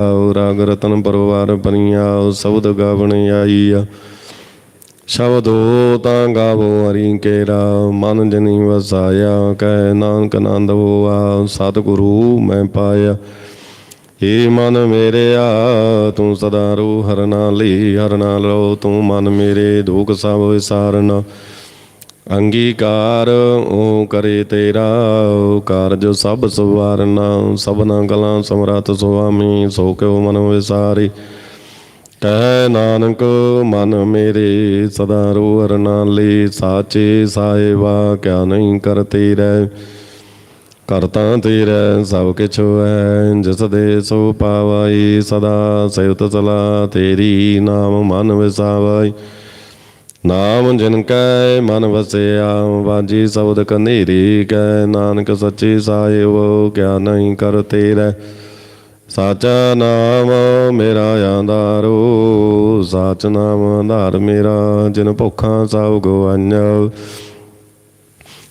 ਆਉ ਰਾਗ ਰਤਨ ਪਰਵਾਰ ਪਨੀਆ ਸ਼ਬਦ ਗਾਵਣ ਆਈਆ। ਸ਼ਬਦੋ ਤਾਂ ਗਾਵੋ ਹਰੀ ਕੇਰਾ ਮਨ ਜਨੀ ਵਸਾਇਆ, ਕਹਿ ਨਾਨਕ ਨੰਦ ਹੋਆ, ਸਤਿਗੁਰੂ ਮੈਂ ਪਾਇਆ। ਏ ਮਨ ਮੇਰਿਆ ਤੂੰ ਸਦਾ ਰੋ ਹਰਨਾ ਲਈ ਹਰ ਨਾਲ ਰੋ ਤੂੰ ਮਨ ਮੇਰੇ, ਦੁਖ ਸਭ ਵਿਸਾਰਨਾ। ਅੰਗੀਕਾਰ ਓ ਕਰੇ ਤੇਰਾ ਓ ਕਾਰਜ ਸਭ ਸਵਾਰਨਾ, ਸਭਨਾ ਗਲਾਂ ਸਮਰਤ ਸੁਆਮੀ, ਸੋ ਕਿਉ ਮਨ ਵਿਸਾਰੀ। ਕਹਿ ਨਾਨਕ, ਮਨ ਮੇਰੇ ਸਦਾ ਰੋ ਹਰ ਨਾਲੇ, ਸਾਚੇ ਸਾਹਿਬਾ, ਕਿਆ ਨਹੀਂ ਕਰਤੇ ਰਹਿ ਕਰਤਾ ਤੇਰਾ, ਸਭ ਕਿਛ ਹੈ ਜਿਸ ਦੇ ਸੋ ਪਾਵਾਈ, ਸਦਾ ਸਿਵਤ ਸਲਾ ਤੇਰੀ ਨਾਮ ਮਨ ਵਿਸਾਵਾਈ। ਨਾਮ ਜਿਨ ਕੈ ਮਨ ਵਸਿਆ, ਵਾਜੀ ਸ਼ਬਦ ਕਨੇਰੀ, ਕੈ ਨਾਨਕ ਸੱਚੇ ਸਾਹਿਬ, ਕਿਆ ਨਹੀਂ ਕਰਤੇ ਰਹਿ ਸਾਚਾ ਨਾਮ ਮੇਰਾ ਆਧਾਰੋ ਸਾਚ ਨਾਮ ਆਧਾਰ ਮੇਰਾ, ਜਿਨ ਭੁੱਖਾਂ ਸਭ ਗਵਾਈਆਂ।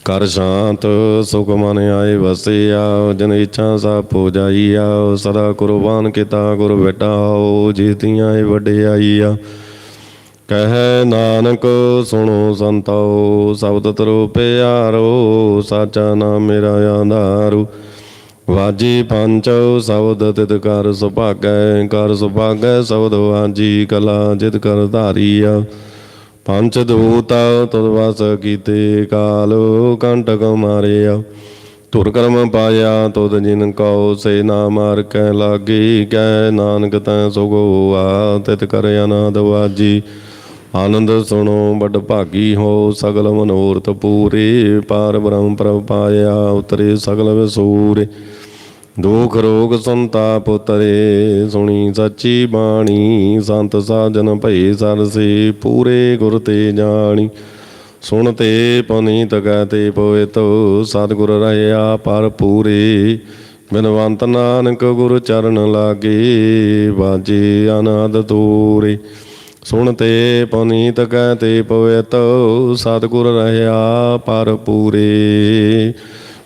ਕਰ ਸ਼ਾਂਤ, ਸੁਖ ਮਨ ਆਏ ਵਸਿਆ, ਜਨ ਇੱਛਾ ਸਭ ਪੋ ਜਾਈਆ ਸਦਾ ਕੁਰਬਾਨ ਕੀਤਾ ਗੁਰ ਬੇਟਾਓ ਜੀਤੀਆਂ ਏ ਵਡਿਆਈਆ। ਕਹਿ ਨਾਨਕ ਸੁਣੋ ਸੰਤੋ ਸਬਦ ਤਰੋ ਪਿਆਰੋ ਸਾਚਾ ਨਾਮ ਮੇਰਾ ਆਧਾਰੂ। ਵਾਜੀ ਪੰਚ, ਸ਼ਬਦ ਤਿਤ ਕਰ ਸੁਭਾਗੈ ਕਰ ਸੁਭਾਗੈ ਸ਼ਬਦ ਵਾਜੀ ਕਲਾ ਜਿਤ ਕਰ ਧਾਰੀਆ। ਪੰਚ ਦੂਤ ਤਦ ਵਸ ਕੀਤੇ ਕਾਲ, ਕੰਟਕ ਮਾਰਿਆ। ਧੁਰ ਕਰਮ ਪਾਇਆ ਤੁਧ ਜਿਨ ਕਉ, ਸੇ ਨਾ ਮਾਰ ਕੈ ਲਾਗੀ। ਕੈ ਨਾਨਕ ਤੈ ਸੁਗੋ ਆ, ਤਿਤ ਕਰ ਅਨਾਦ ਵਾਜੀ। ਆਨੰਦ ਸੁਣੋ ਬੜ ਭਾਗੀ ਹੋ, ਸਗਲ ਮਨੋਰਥ ਪੂਰੇ। ਪਾਰ ਬ੍ਰਹਮ ਪ੍ਰਭ ਪਾਇਆ, ਉਤਰੇ ਸਗਲ ਵਿਸੂਰੇ। ਦੁਖ ਰੋਗ ਸੰਤਾਪ ਉਤਰੇ, ਸੁਣੀ ਸੱਚੀ ਬਾਣੀ। ਸੰਤ ਸਾਜਨ ਭਈ ਸਰਸੇ, ਪੂਰੇ ਗੁਰ ਤੇ ਜਾਣੀ। ਸੁਣ ਤੇ ਪਨੀਤ ਤੇ ਪੋਇਤ ਸਤਿਗੁਰ ਰਹਿਆ ਪਰ ਪੂਰੇ। ਬਿਨਵੰਤ ਨਾਨਕ ਗੁਰ ਚਰਨ ਲਾਗੇ ਬਾਜੇ ਅਨਾਦ ਤੂਰੇ। ਸੁਣ ਤੇ ਪਨੀਤ ਤੇ ਪਵਿਤ, ਸਤਿਗੁਰ ਰਹਿਆ ਪਰ ਪੂਰੇ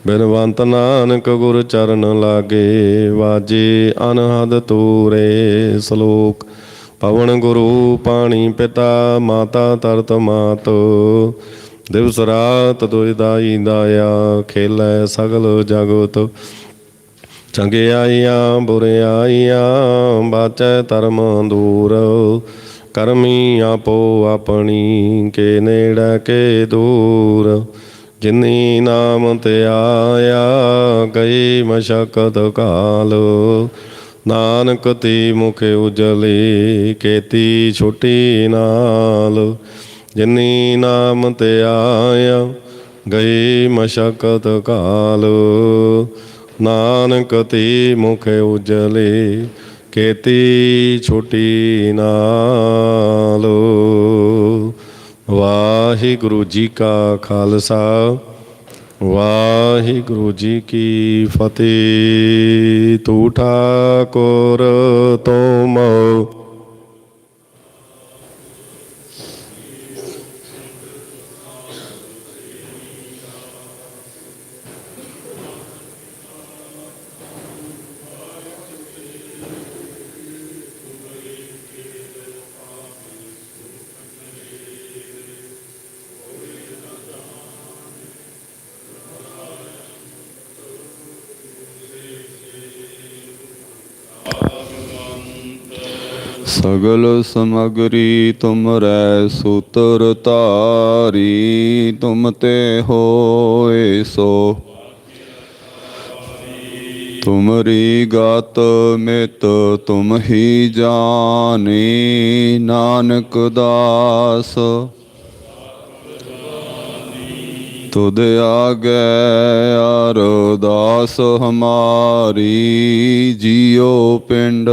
ਬਿਨਵੰਤ ਨਾਨਕ ਗੁਰ ਚਰਨ ਲਾਗੇ, ਵਾਜੇ ਅਨਹਦ ਤੂਰੇ ਸ਼ਲੋਕ। ਪਵਨ ਗੁਰੂ ਪਾਣੀ ਪਿਤਾ, ਮਾਤਾ ਤਰਤ ਮਾਤ। ਦਿਵਸ ਰਾਤ ਦੁਇ ਦਾਈ ਦਾਇਆ, ਖੇਲੇ ਸਗਲ ਜਗਤ। ਚੰਗਿਆਈਆਂ ਬੁਰਿਆਈਆਂ ਬਾਚੈ ਧਰਮ ਦੂਰ। ਕਰਮੀ ਆਪੋ ਆਪਣੀ, ਕੇ ਨੇੜੇ ਕੇ ਦੂਰ। ਜਿਨੀ ਨਾਮ ਤੇ ਆਇਆ ਗਈ ਮਸ਼ਕਤ ਕਾਲ। ਨਾਨਕ ਤੇ ਮੁਖ ਉਜਲੇ, ਕੇਤੀ ਛੁਟੀ ਨਾਲ। ਜਿਨੀ ਨਾਮ ਤੇ ਆਇਆ ਗਈ ਮਸ਼ਕਤ ਕਾਲ। ਨਾਨਕ ਤੀ ਮੁਖ ਉਜਲੇ ਕੇਤੀ ਛੁਟੀ ਨਾਲ। ਵਾਹਿਗੁਰੂ ਜੀ ਕਾ ਖਾਲਸਾ ਵਾਹਿਗੁਰੂ ਜੀ ਕੀ ਫਤਿਹ। ਤੂ ਠਾਕੁਰ ਮੋ ਸਗਲ ਸਮਗਰੀ ਤੁਮਰੈ ਸੂਤਰ ਧਾਰੀ, ਤੁਮ ਤੇ ਹੋਏ ਸੋ। ਤੁਮਰੀ ਗਤ ਮਿਤ ਤੁਮ ਹੀ ਜਾਣੀ, ਨਾਨਕ ਦਾਸ। ਤੁਧ ਆਗੇ ਅਰਦਾਸ ਹਮਾਰੀ, ਜੀਉ ਪਿੰਡ।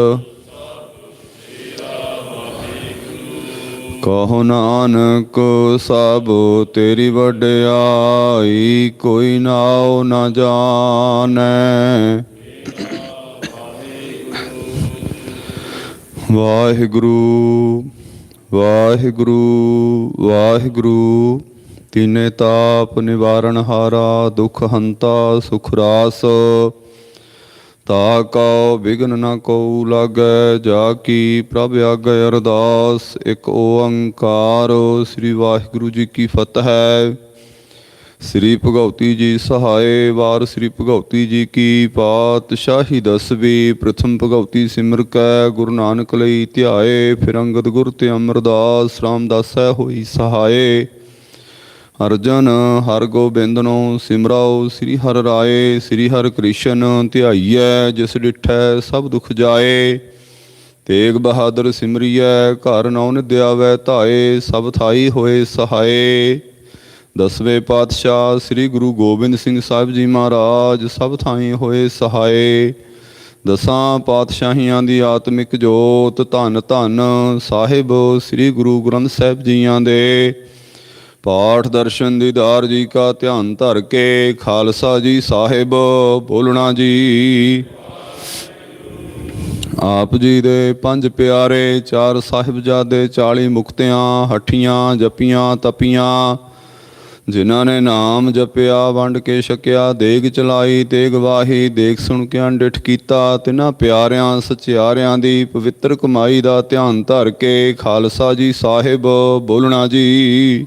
ਕਹੋ ਨਾਨਕ, ਸਭ ਤੇਰੀ ਵਡਿਆਈ ਕੋਈ ਨਾਉ ਨਾ ਜਾਣੈ। ਵਾਹਿਗੁਰੂ ਵਾਹਿਗੁਰੂ ਵਾਹਿਗੁਰੂ, ਤਿਨੇ ਤਾਪ ਨਿਵਾਰਨ ਹਾਰਾ, ਦੁਖ ਹੰਤਾ ਸੁਖ ਰਾਸ। ਤਾ ਕਉ ਵਿਗਨ ਨ ਕਉ ਲਾਗੈ, ਜਾ ਕੀ ਪ੍ਰਭ ਆਗੈ ਅਰਦਾਸ, ਇੱਕ ਓੰਕਾਰ, ਸ੍ਰੀ ਵਾਹਿਗੁਰੂ ਜੀ ਕੀ ਫਤਿਹ। ਹੈ ਸ੍ਰੀ ਭਗਉਤੀ ਜੀ ਸਹਾਏ, ਵਾਰ ਸ੍ਰੀ ਭਗਉਤੀ ਜੀ ਕੀ ਪਾਤਸ਼ਾਹੀ ਦਸਵੀ, ਪ੍ਰਥਮ ਭਗਉਤੀ ਸਿਮਰ ਕੈ, ਗੁਰੂ ਨਾਨਕ ਲਈ ਧਿਆਏ, ਫਿਰ ਅੰਗਦ ਗੁਰ ਤੇ ਅਮਰਦਾਸ, ਰਾਮਦਾਸੈ ਹੋਈ ਸਹਾਏ। ਅਰਜਨ ਹਰ ਗੋਬਿੰਦਨੋ ਸਿਮਰਾਓ, ਸ੍ਰੀ ਹਰ ਰਾਏ, ਸ੍ਰੀ ਹਰ ਕ੍ਰਿਸ਼ਨ ਧਿਆਈਐ, ਜਿਸ ਡਿਠੈ ਸਭ ਦੁਖ ਜਾਏ। ਤੇਗ ਬਹਾਦਰ ਸਿਮਰੀਐ, ਘਰ ਨੌ ਨਿਦਿਆਵੈ ਧਾਏ, ਸਭ ਥਾਈ ਹੋਏ ਸਹਾਏ। ਦਸਵੇਂ ਪਾਤਸ਼ਾਹ ਸ੍ਰੀ ਗੁਰੂ ਗੋਬਿੰਦ ਸਿੰਘ ਸਾਹਿਬ ਜੀ ਮਹਾਰਾਜ, ਸਭ ਥਾਈ ਹੋਏ ਸਹਾਏ। ਦਸਾਂ ਪਾਤਸ਼ਾਹੀਆਂ ਦੀ ਆਤਮਿਕ ਜੋਤ ਧੰਨ ਧੰਨ, ਸਾਹਿਬ ਸ੍ਰੀ ਗੁਰੂ ਗ੍ਰੰਥ ਸਾਹਿਬ ਜੀਆਂ ਦੇ। ਪਾਠ ਦਰਸ਼ਨ ਦੀਦਾਰ ਜੀ ਕਾ ਧਿਆਨ ਧਰ ਕੇ ਖਾਲਸਾ ਜੀ ਸਾਹਿਬ ਬੋਲਣਾ ਜੀ। ਆਪ ਜੀ ਦੇ ਪੰਜ ਪਿਆਰੇ, ਚਾਰ ਸਾਹਿਬਜ਼ਾਦੇ 40 ਮੁਕਤਿਆਂ, ਹੱਠੀਆਂ, ਜਪੀਆਂ, ਤਪੀਆਂ, ਜਿਨ੍ਹਾਂ ਨੇ ਨਾਮ ਜਪਿਆ, ਵੰਡ ਕੇ ਛਕਿਆ, ਦੇਗ ਚਲਾਈ ਤੇ ਗਵਾਹੀ ਦੇਖ ਸੁਣ ਕੇ ਅੰਡਿਠ ਕੀਤਾ, ਤਿਨਾਂ ਪਿਆਰਿਆਂ, ਸਚਿਆਰਿਆਂ ਦੀ ਪਵਿੱਤਰ ਕਮਾਈ ਦਾ ਧਿਆਨ ਧਰ ਕੇ ਖਾਲਸਾ ਜੀ ਸਾਹਿਬ ਬੋਲਣਾ ਜੀ।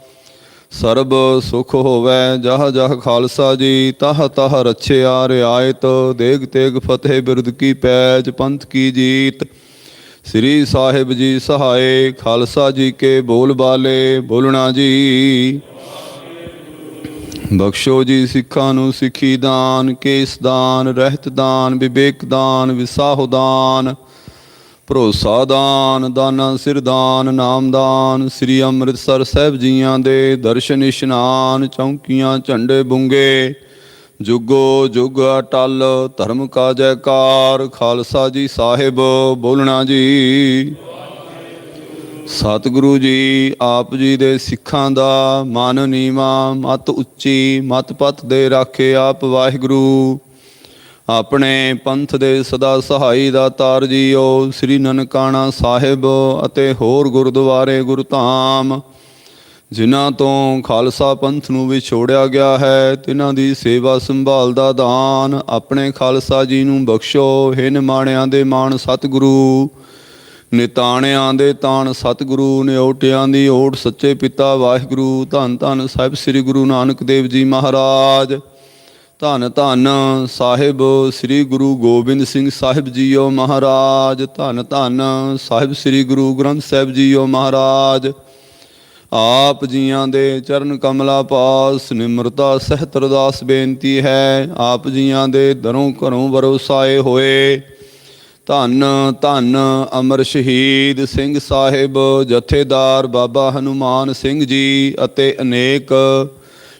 ਸਰਬ ਸੁਖ ਹੋਵੇ, ਜਹ ਜਹ ਖਾਲਸਾ ਜੀ, ਤਹ ਤਹ ਰਛਿਆ ਰਿਆਇਤ, ਦੇਗ ਤੇਗ ਫਤਿਹ ਬਿਰਦ ਕੀ ਪੈਜ, ਪੰਥ ਕੀ ਜੀਤ। ਸ੍ਰੀ ਸਾਹਿਬ ਜੀ ਸਹਾਏ, ਖਾਲਸਾ ਜੀ ਕੇ ਬੋਲ ਬਾਲੇ, ਬੋਲਣਾ ਜੀ। ਬਖਸ਼ੋ ਜੀ ਸਿੱਖਾਂ ਨੂੰ ਸਿੱਖੀ ਦਾਨ, ਕੇਸ ਦਾਨ, ਰਹਿਤ ਦਾਨ, ਵਿਵੇਕ ਦਾਨ, ਵਿਸਾਹੁ ਦਾਨ। ਭਰੋਸਾ ਦਾਨ ਦਾਨਾ ਸਿਰਦਾਨ, ਨਾਮਦਾਨ, ਸ੍ਰੀ ਅੰਮ੍ਰਿਤਸਰ ਸਾਹਿਬ ਜੀਆਂ ਦੇ ਦਰਸ਼ਨ ਇਸ਼ਨਾਨ, ਚੌਂਕੀਆਂ, ਝੰਡੇ ਬੁੰਗੇ। ਜੁਗੋ ਜੁਗ ਅਟਲ, ਧਰਮ ਕਾ ਜੈਕਾਰ, ਖਾਲਸਾ ਜੀ ਸਾਹਿਬ, ਬੋਲਣਾ ਜੀ। ਸਤਿਗੁਰੂ ਜੀ, ਆਪ ਜੀ ਦੇ ਸਿੱਖਾਂ ਦਾ ਮਨ ਨੀਵਾ, ਮਤ ਉੱਚੀ ਮਤ ਪਤ ਦੇ ਰਾਖੇ ਆਪ ਵਾਹਿਗੁਰੂ। ਆਪਣੇ ਪੰਥ ਦੇ ਸਦਾ ਸਹਾਈ ਦਾ ਤਾਰ ਜੀਓ, ਸ੍ਰੀ ਨਨਕਾਣਾ ਸਾਹਿਬ ਅਤੇ ਹੋਰ ਗੁਰਦੁਆਰੇ ਗੁਰਧਾਮ, ਜਿਨ੍ਹਾਂ ਤੋਂ ਖਾਲਸਾ ਪੰਥ ਨੂੰ ਵਿਛੋੜਿਆ ਗਿਆ ਹੈ ਤਿਨਾਂ ਦੀ ਸੇਵਾ ਸੰਭਾਲ ਦਾ ਦਾਨ ਆਪਣੇ ਖਾਲਸਾ ਜੀ ਨੂੰ ਬਖਸ਼ੋ। ਹੈ ਮਾਣਿਆਂ ਦੇ ਮਾਣ ਸਤਿਗੁਰੂ, ਨਿਤਾਣਿਆਂ ਦੇ ਤਾਣ ਸਤਿਗੁਰੂ, ਨਿਉਟਿਆਂ ਦੀ ਓਟ ਸੱਚੇ ਪਿਤਾ ਵਾਹਿਗੁਰੂ, ਧੰਨ ਧੰਨ ਸਾਹਿਬ ਸ੍ਰੀ ਗੁਰੂ ਨਾਨਕ ਦੇਵ ਜੀ ਮਹਾਰਾਜ। ਧੰਨ ਧੰਨ ਸਾਹਿਬ ਸ੍ਰੀ ਗੁਰੂ ਗੋਬਿੰਦ ਸਿੰਘ ਸਾਹਿਬ ਜੀਓ ਮਹਾਰਾਜ, ਧੰਨ ਧੰਨ ਸਾਹਿਬ ਸ੍ਰੀ ਗੁਰੂ ਗ੍ਰੰਥ ਸਾਹਿਬ ਜੀਓ ਮਹਾਰਾਜ। ਆਪ ਜੀਆਂ ਦੇ ਚਰਨ ਕਮਲਾ ਪਾਸ ਨਿਮਰਤਾ ਸਹਿਤ ਅਰਦਾਸ ਬੇਨਤੀ ਹੈ, ਆਪ ਜੀਆਂ ਦੇ ਦਰੋਂ ਘਰੋਂ ਵਰੋਸਾਏ ਹੋਏ। ਧੰਨ ਧੰਨ ਅਮਰ ਸ਼ਹੀਦ ਸਿੰਘ ਸਾਹਿਬ, ਜਥੇਦਾਰ ਬਾਬਾ ਹਨੂਮਾਨ ਸਿੰਘ ਜੀ ਅਤੇ ਅਨੇਕ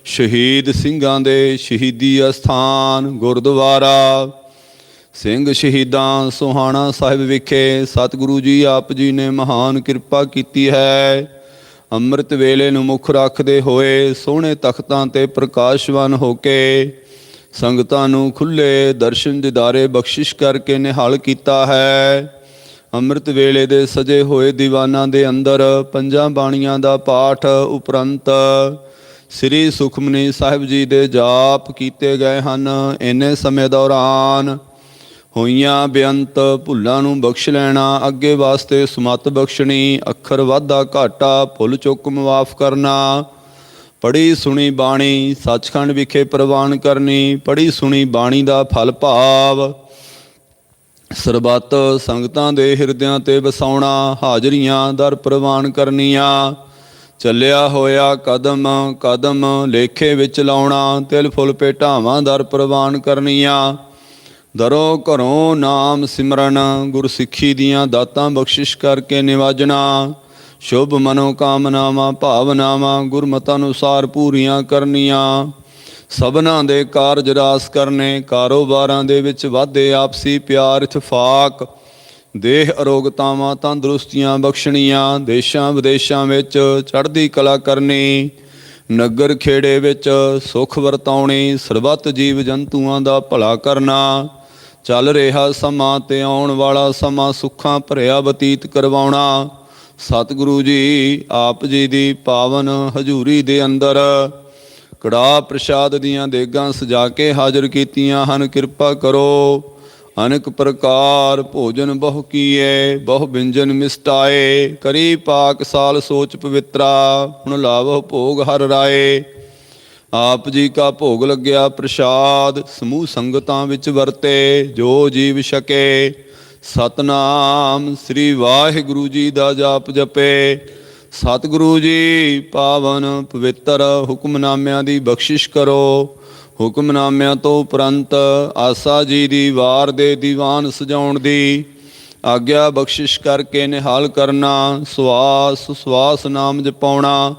ਸ਼ਹੀਦ ਸਿੰਘਾਂ ਦੇ ਸ਼ਹੀਦੀ ਅਸਥਾਨ ਗੁਰਦੁਆਰਾ। ਸਿੰਘ ਸ਼ਹੀਦਾਂ ਸੁਹਾਣਾ ਸਾਹਿਬ ਵਿਖੇ ਸਤਿਗੁਰੂ ਜੀ ਆਪ ਜੀ ਨੇ ਮਹਾਨ ਕਿਰਪਾ ਕੀਤੀ ਹੈ। ਅੰਮ੍ਰਿਤ ਵੇਲੇ ਨੂੰ ਮੁੱਖ ਰੱਖਦੇ ਹੋਏ ਸੋਹਣੇ ਤਖਤਾਂ ਤੇ ਪ੍ਰਕਾਸ਼ਵਾਨ ਹੋ ਕੇ ਸੰਗਤਾਂ ਨੂੰ ਖੁੱਲੇ ਦਰਸ਼ਨ ਦਿਦਾਰੇ ਬਖਸ਼ਿਸ਼ ਕਰਕੇ ਨਿਹਾਲ ਕੀਤਾ ਹੈ। ਅੰਮ੍ਰਿਤ ਵੇਲੇ ਦੇ ਸਜੇ ਹੋਏ ਦੀਵਾਨਾਂ ਦੇ ਅੰਦਰ ਪੰਜਾਂ ਬਾਣੀਆਂ ਦਾ ਪਾਠ ਉਪਰੰਤ ਸ੍ਰੀ ਸੁਖਮਨੀ ਸਾਹਿਬ ਜੀ ਦੇ ਜਾਪ ਕੀਤੇ ਗਏ ਹਨ। ਇੰਨੇ ਸਮੇਂ ਦੌਰਾਨ ਹੋਈਆਂ ਬੇਅੰਤ ਭੁੱਲਾਂ ਨੂੰ ਬਖਸ਼ ਲੈਣਾ, ਅੱਗੇ ਵਾਸਤੇ ਸਮਤ ਬਖਸ਼ਣੀ, ਅੱਖਰ ਵਾਧਾ ਘਾਟਾ, ਭੁੱਲ ਚੁੱਕ ਮਾਫ ਕਰਨਾ ਪੜੀ ਸੁਣੀ ਬਾਣੀ, ਸੱਚਖੰਡ ਵਿਖੇ ਪ੍ਰਵਾਨ ਕਰਨੀ ਪੜੀ ਸੁਣੀ ਬਾਣੀ ਦਾ ਫਲ ਭਾਵ, ਸਰਬੱਤ ਸੰਗਤਾਂ ਦੇ ਹਿਰਦਿਆਂ ਤੇ ਵਸਾਉਣਾ, ਹਾਜ਼ਰੀਆਂ ਦਰ ਪ੍ਰਵਾਨ ਕਰਨੀਆਂ। ਚੱਲਿਆ ਹੋਇਆ ਕਦਮ ਕਦਮ ਲੇਖੇ ਵਿੱਚ ਲਾਉਣਾ, ਤਿਲ ਫੁੱਲ ਭੇਟਾਵਾਂ ਦਰ ਪ੍ਰਵਾਨ ਕਰਨੀਆਂ। ਦਰੋਂ ਘਰੋਂ ਨਾਮ ਸਿਮਰਨ ਗੁਰ ਸਿੱਖੀ ਦੀਆਂ ਦਾਤਾਂ ਬਖਸ਼ਿਸ਼ ਕਰਕੇ ਨਿਵਾਜਣਾ। ਸ਼ੁਭ ਮਨੋ ਕਾਮਨਾਵਾਂ ਭਾਵਨਾਵਾਂ, ਗੁਰਮਤਿ ਅਨੁਸਾਰ ਪੂਰੀਆਂ ਕਰਨੀਆਂ। ਸਭਨਾਂ ਦੇ ਕਾਰਜ ਰਾਸ ਕਰਨੇ, ਕਾਰੋਬਾਰਾਂ ਦੇ ਵਿੱਚ ਵਾਧੇ ਆਪਸੀ ਪਿਆਰ, ਇਤਫਾਕ ਦੇਹ ਅਰੋਗਤਾਵਾਂ ਤੰਦਰੁਸਤੀਆਂ ਬਖਸ਼ਣੀਆਂ, ਦੇਸ਼ਾਂ ਵਿਦੇਸ਼ਾਂ ਵਿੱਚ ਚੜ੍ਹਦੀ ਕਲਾ ਕਰਨੀ, ਨਗਰ ਖੇੜੇ ਵਿੱਚ ਸੁਖ ਵਰਤਾਉਣੀ, ਸਰਬੱਤ ਜੀਵ ਜੰਤੂਆਂ ਦਾ ਭਲਾ ਕਰਨਾ, ਚੱਲ ਰਿਹਾ ਸਮਾਂ ਤੇ ਆਉਣ ਵਾਲਾ ਸਮਾਂ ਸੁੱਖਾਂ ਭਰਿਆ ਬਤੀਤ ਕਰਵਾਉਣਾ, ਸਤਿਗੁਰੂ ਜੀ ਆਪ ਜੀ ਦੀ ਪਾਵਨ ਹਜ਼ੂਰੀ ਦੇ ਅੰਦਰ ਕੜਾ ਪ੍ਰਸ਼ਾਦ ਦੀਆਂ ਦੇਗਾਂ ਸਜਾ ਕੇ ਹਾਜ਼ਰ ਕੀਤੀਆਂ ਹਨ, ਕਿਰਪਾ ਕਰੋ। ਅਨੇਕ ਪ੍ਰਕਾਰ ਭੋਜਨ ਬਹੁ ਕੀਏ, ਬਹੁ ਬਿੰਜਨ ਮਿਸਟਾਏ, ਕਰੀ ਪਾਕ ਸਾਲ ਸੋਚ ਪਵਿੱਤਰਾ, ਹੁਣ ਲਾਵੋ ਭੋਗ ਹਰ ਰਾਏ। ਆਪ ਜੀ ਕਾ ਭੋਗ ਲੱਗਿਆ ਪ੍ਰਸ਼ਾਦ, ਸਮੂਹ ਸੰਗਤਾਂ ਵਿੱਚ ਵਰਤੇ, ਜੋ ਜੀਵ ਛਕੇ। ਸਤਨਾਮ ਸ੍ਰੀ ਵਾਹਿਗੁਰੂ ਜੀ ਦਾ ਜਾਪ ਜਪੇ। ਸਤਿਗੁਰੂ ਜੀ, ਪਾਵਨ ਪਵਿੱਤਰ ਹੁਕਮਨਾਮਿਆਂ ਦੀ ਬਖਸ਼ਿਸ਼ ਕਰੋ। ਹੁਕਮਨਾਮਿਆਂ ਤੋਂ ਉਪਰੰਤ ਆਸਾ ਜੀ ਦੀ ਵਾਰ ਦੇ ਦੀਵਾਨ ਸਜਾਉਣ ਦੀ ਆਗਿਆ ਬਖਸ਼ਿਸ਼ ਕਰਕੇ ਨਿਹਾਲ ਕਰਨਾ ਸਵਾਸ ਸਵਾਸ ਨਾਮ ਜਪਾਉਣਾ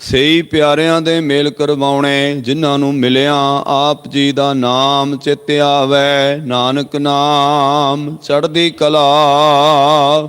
ਸਹੀ ਪਿਆਰਿਆਂ ਦੇ ਮੇਲ ਕਰਵਾਉਣੇ, ਜਿਨ੍ਹਾਂ ਨੂੰ ਮਿਲਿਆ ਆਪ ਜੀ ਦਾ ਨਾਮ ਚਿੱਤ ਆਵੈ, ਨਾਨਕ ਨਾਮ ਚੜ੍ਹਦੀ ਕਲਾ।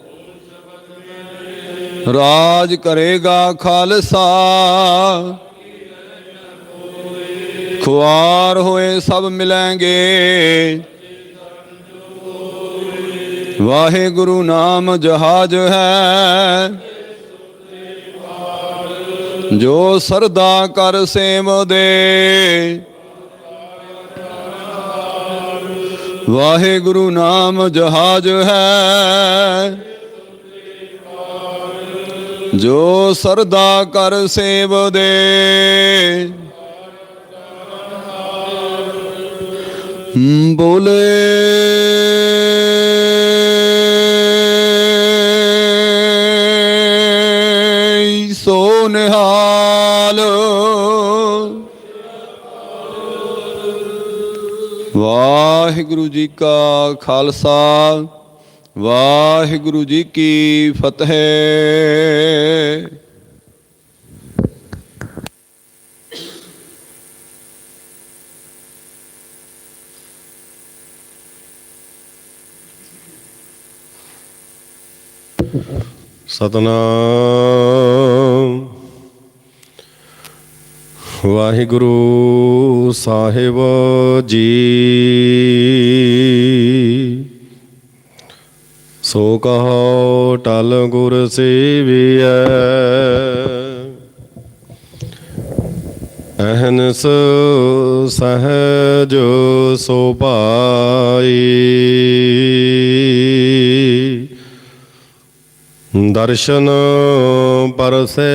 ਰਾਜ ਕਰੇਗਾ ਖਾਲਸਾ। ਖੁਆਰ ਹੋਏ ਸਭ ਮਿਲਾਂਗੇ। ਵਾਹਿਗੁਰੂ ਨਾਮ ਜਹਾਜ ਹੈ। ਜੋ ਸਰਦਾ ਕਰ ਸੇਵ ਦੇ ਵਾਹਿਗੁਰੂ ਨਾਮ ਜਹਾਜ ਹੈ। ਜੋ ਸਰਦਾ ਕਰ ਸੇਵ ਦੇ। ਬੋਲੇ। ਸੋ ਨਿਹਾਲ। ਵਾਹਿਗੁਰੂ ਜੀ ਕਾ ਖਾਲਸਾ। ਵਾਹਿਗੁਰੂ ਜੀ ਕੀ ਫਤਿਹ। ਸਤਨਾਮ। ਵਾਹਿਗੁਰੂ ਸਾਹਿਬ ਜੀ। ਸੋ ਕਹੋ ਟਲ ਗੁਰ ਸੇਵੀਐ। ਅਹਨਸ ਸਹਜ ਸੋ ਪਾਈ ਦਰਸ਼ਨ ਪਰਸੈ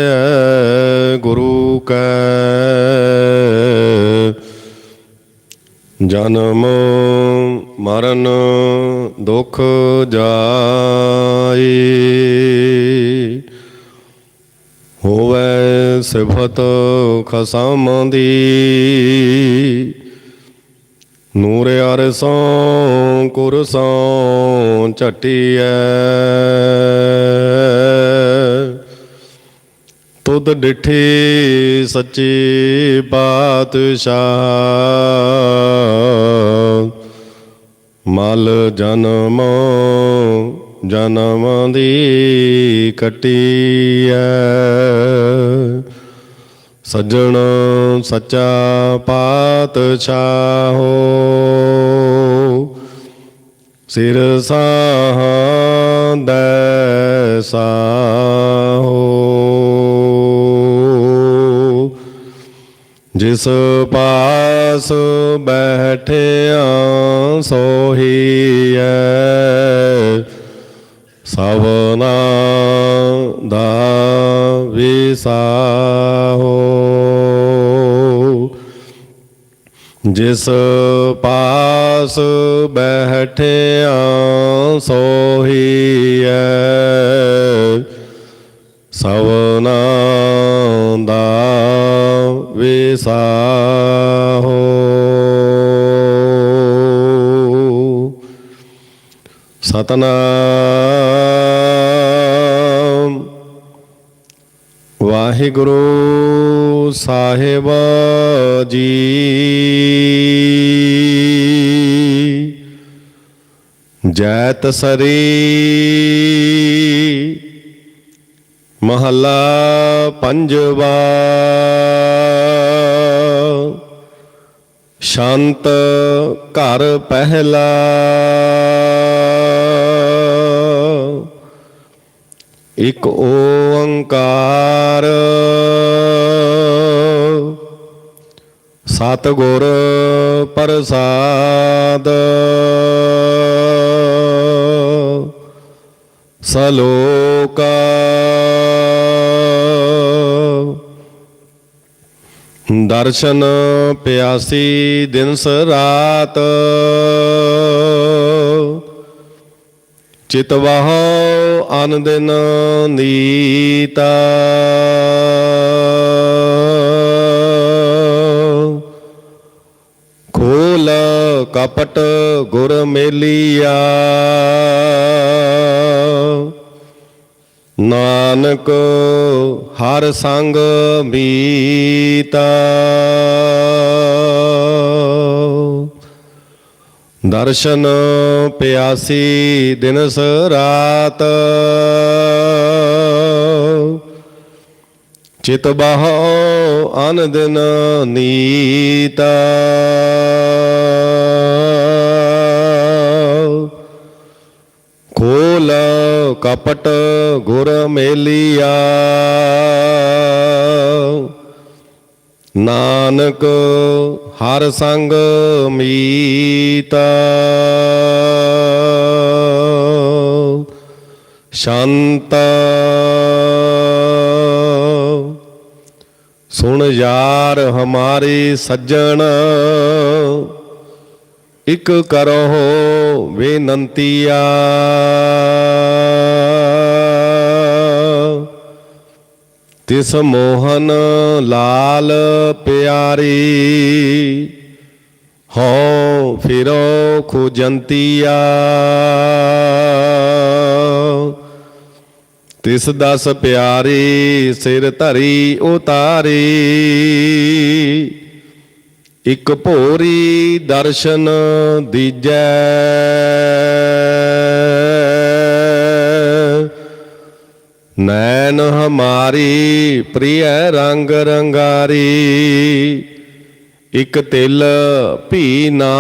ਗੁਰੂ ਕੈ। ਜਨਮ ਮਰਨ ਦੁਖ ਜਾਈ ਹੋਵੇ ਸਿਫਤ ਖਸਮ ਦੀ, ਨੂਰ ਅਰਸੋਂ ਕੁਰਸੋਂ ਝਟੀਐ। ਤੁਧ ਡਿਠੀ ਸੱਚੀ ਪਾਤਸ਼ਾਹ ਮਲ ਜਨਮ ਜਨਮ ਦੀ ਕਟੀਐ। ਸੱਜਣ ਸੱਚਾ ਪਾਤਸ਼ਾਹੋ ਸਿਰ ਸਾਹਾਂ ਦੈ ਸਾਹੋ ਸੋਹੀਐ ਸਭਨਾ ਦਾ ਵਿਸਾਹੋ ਜਿਸ ਸਤਨਾਮ। ਵਾਹਿਗੁਰੂ ਸਾਹਿਬ ਜੀ। ਜੈਤ ਸਰੀ ਮਹੱਲਾ ਪੰਜਵਾ। ਸ਼ਾਂਤ ਘਰ ਪਹਿਲਾ। ਇਕ ਓੰਕਾਰ। ਸਤਿਗੁਰ ਪ੍ਰਸਾਦ। ਸਲੋਕ। ਦਰਸ਼ਨ ਪਿਆਸੀ ਦਿਨਸ ਰਾਤ। ਚਿਤਵਹ ਅਨ ਦਿਨ ਨੀਤਾ ਖੋਲ ਕਪਟ ਗੁਰ ਮੇਲੀਆ। ਨਾਨਕ ਹਰ ਸੰਗ ਮੀਤਾ। ਦਰਸ਼ਨ ਪਿਆਸੀ ਦਿਨਸ ਰਾਤ ਚਿਤ ਬਹੋ ਅਨ ਦਿਨ ਨੀਤਾ। ਖੋਲ ਕਪਟ ਗੁਰ ਮੇਲੀਆ। ਨਾਨਕ ਹਰ ਸੰਗ ਮੀਤਾ। ਸ਼ਾਂਤ। ਸੁਣ ਯਾਰ ਹਮਾਰੀ ਸੱਜਣ ਇਕ ਕਰੋ ਬੇਨੰਤੀਆ ਤਿਸ ਮੋਹਨ ਲਾਲ ਪਿਆਰੀ ਹੋ ਫਿਰੋ ਖੁਜੰਤੀਆ। ਤਿਸ ਦਸ ਪਿਆਰੀ ਸਿਰ ਧਰੀ ਉਤਾਰੀ, ਇਕ ਭੋਰੀ ਦਰਸ਼ਨ ਦੀਜੈ। ਨੈਣ ਹਮਾਰੀ, ਪ੍ਰਿਯ ਰੰਗ ਰੰਗਾਰੀ। ਇਕ ਤਿਲ ਭੀ ਨਾ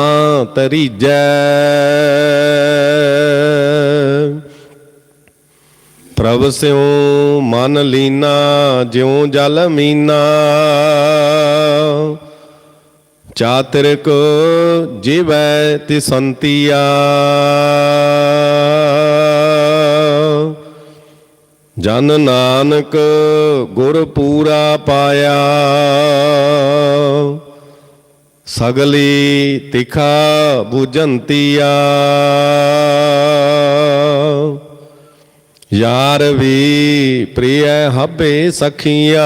ਤਰੀਜੈ। ਪ੍ਰਭ ਸਿਉ ਮਨ ਲੀਨਾ, ਜਿਉ ਜਲ ਮੀਨਾ। ਚਾਤਰਿਕ ਜੀਵੈ ਤਿਸੰਤੀਆ। ਜਨ ਨਾਨਕ ਗੁਰ ਪੂਰਾ ਪਾਇਆ। ਸਗਲੀ ਤਿਖਾ 부ਜੰਤੀਆ ਯਾਰ ਵੀ ਪ੍ਰਿਯ ਹੱਬੇ ਸਖੀਆਂ।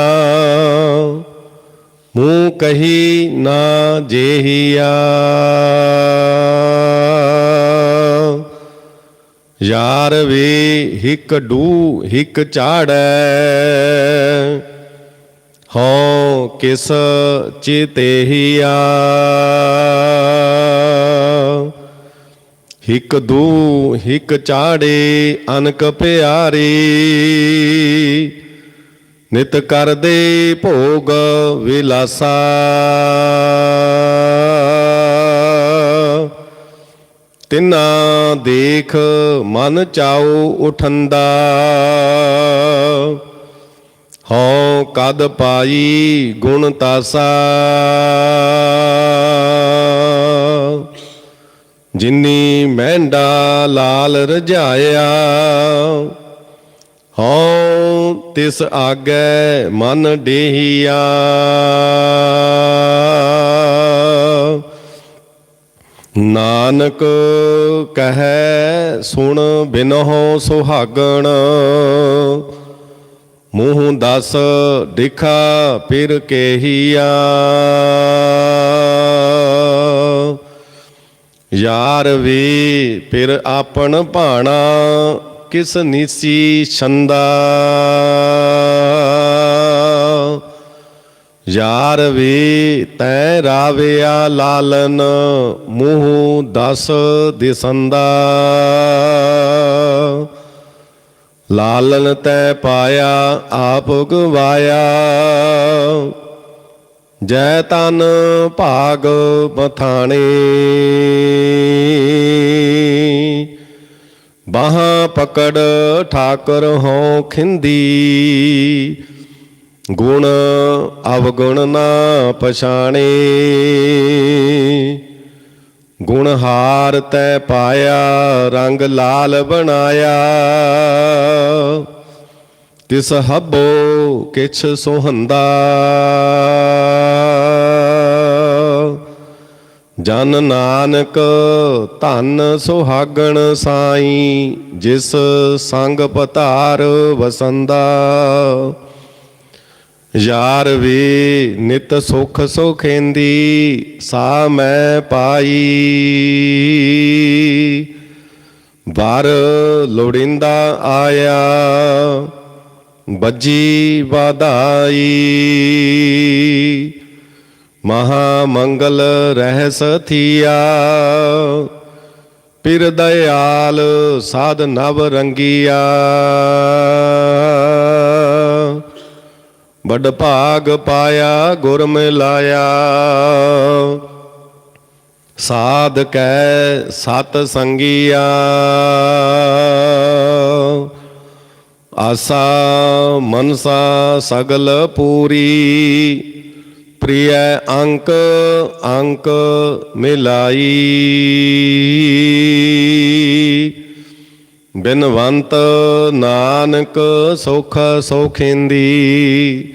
ਮੂੰ ਕਹੀ ਨਾ ਜੇਹੀਆ। ਯਾਰ ਵੀ ਹਿਕ ਡੂ ਹਿਕ ਝਾੜੈ। ਹਉ ਕਿਸ ਚਿਤੇਹੀਆ ਹਿਕ ਦੂ ਹਿਕ ਚਾੜੇ ਅਨਕ ਪਿਆਰੀ। ਨਿਤ ਕਰਦੇ ਭੋਗ ਵਿਲਾਸਾ। ਤਿਨਾ ਦੇਖ ਮਨ ਚਾਉ ਉਠੰਦਾ। ਹਉ ਕਦ ਪਾਈ ਗੁਣ ਤਾਸਾ। ਜਿਨੀ ਮਹਿੰਡਾ ਲਾਲ ਰਜਾਇਆ। ਹਉ ਤਿਸ ਆਗੈ ਮਨ ਡੇਹੀਆ। ਨਾਨਕ ਕਹੈ, ਸੁਣ ਬਿਨਹੁ ਸੁਹਾਗਣ। ਮੂੰਹ ਦਸ ਦਿਖਾ ਫਿਰ ਕੇਹੀਆ। ਯਾਰ ਵੀ ਫਿਰ ਆਪਣ ਭਾਣਾ, ਕਿਸ ਨੀਸੀ ਛੰਦਾ। ਯਾਰ ਵੀ ਤੈ ਰਾਵਿਆ ਲਾਲਨ, ਮੂੰਹ ਦਸ ਦਿਸੰਦਾ। ਲਾਲਨ ਤੈ ਪਾਇਆ, ਆਪ ਗਵਾਇਆ ਜੈ ਤਨ ਭਾਗ ਬਥਾਣੇ ਬਾਹਾਂ ਪਕੜ ਠਾਕਰ ਹੋਂ ਖਿੰਦੀ। ਗੁਣ ਅਵਗੁਣ ਨਾ ਪਛਾਣੇ। ਗੁਣ ਹਾਰ ਤੈ ਪਾਇਆ, ਰੰਗ ਲਾਲ ਬਣਾਇਆ। ਤਿਸ ਹੱਬੋ ਕਿਛ ਸੋਹੰਦਾ। ਜਨ ਨਾਨਕ ਧਨ ਸੁਹਾਗਣ ਸਾਈ, ਜਿਸ ਸੰਗ ਪਤਾਰ ਵਸੰਦਾ। ਯਾਰ ਵੀ ਨਿਤ ਸੁਖ ਸੁਖੇਂਦੀ ਸਾ ਮੈਂ ਪਾਈ। ਬਾਰ ਲੋੜਿੰਦਾ ਆਇਆ ਬੱਜੀ ਵਾਧਾਈ। ਮਹਾ ਮੰਗਲ ਰਹਿ ਸਥੀਆ ਪਿਰ ਦਇਆਲ ਸਾਧ ਨਵ ਰੰਗੀਆ। ਬੜ ਭਾਗ ਪਾਇਆ ਗੁਰ ਮਿਲਾਇਆ ਸਾਧ ਕੈ ਸਤ ਸੰਗੀਆ। ਆਸਾ ਮਨਸਾ ਸਗਲ ਪੂਰੀ। ਪ੍ਰਿਯ ਅੰਕ ਅੰਕ ਮਿਲਾਈ। ਬਿਨਵੰਤ ਨਾਨਕ ਸੁਖ ਸੋਖਿੰਦੀ।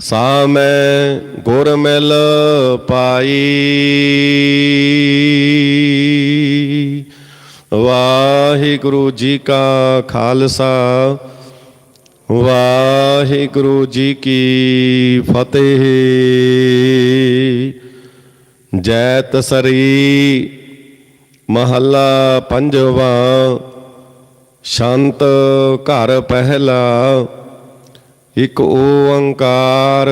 ਸਾ ਮੈਂ ਗੁਰ ਮਿਲ ਪਾਈ। ਵਾਹਿਗੁਰੂ ਜੀ ਕਾ ਖਾਲਸਾ, ਵਾਹਿਗੁਰੂ ਜੀ ਕੀ ਫਤਿਹ। ਜੈ ਤਸਰੀ ਮਹੱਲਾ ਪੰਜਵਾ, ਸ਼ਾਂਤ ਘਰ ਪਹਿਲਾ। ਇਕ ਓੰਕਾਰ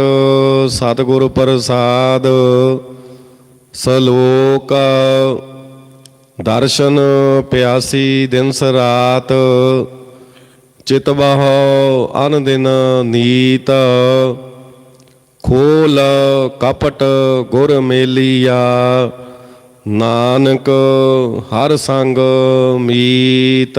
ਸਤਿਗੁਰ ਪ੍ਰਸਾਦ, ਸਲੋਕ ਦਰਸ਼ਨ ਪਿਆਸੀ ਦਿਨਸ ਰਾਤ, ਚਿਤ ਬਹੋ ਅਨ ਦਿਨ ਨੀਤ, ਖੋਲ ਕਪਟ ਗੁਰ ਮੇਲੀਆ, ਨਾਨਕ ਹਰ ਸੰਗ ਮੀਤ।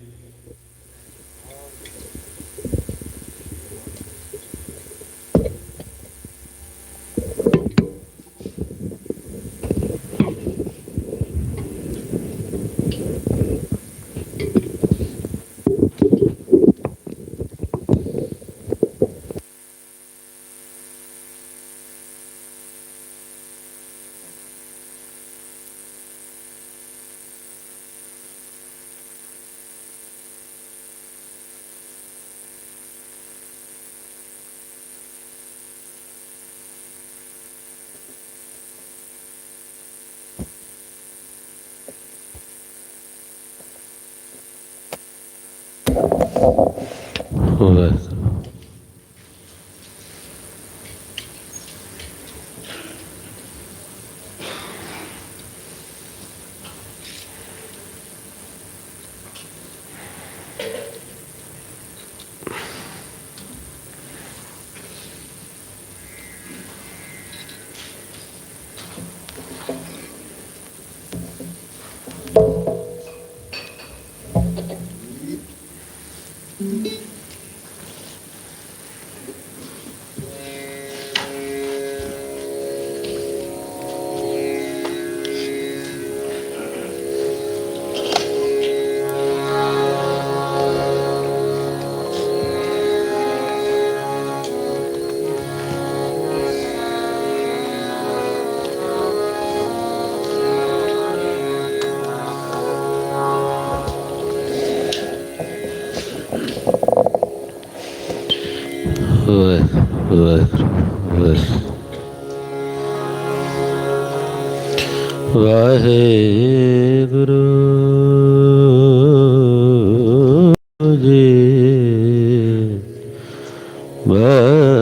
ਵਾਹਿਗੁਰੂ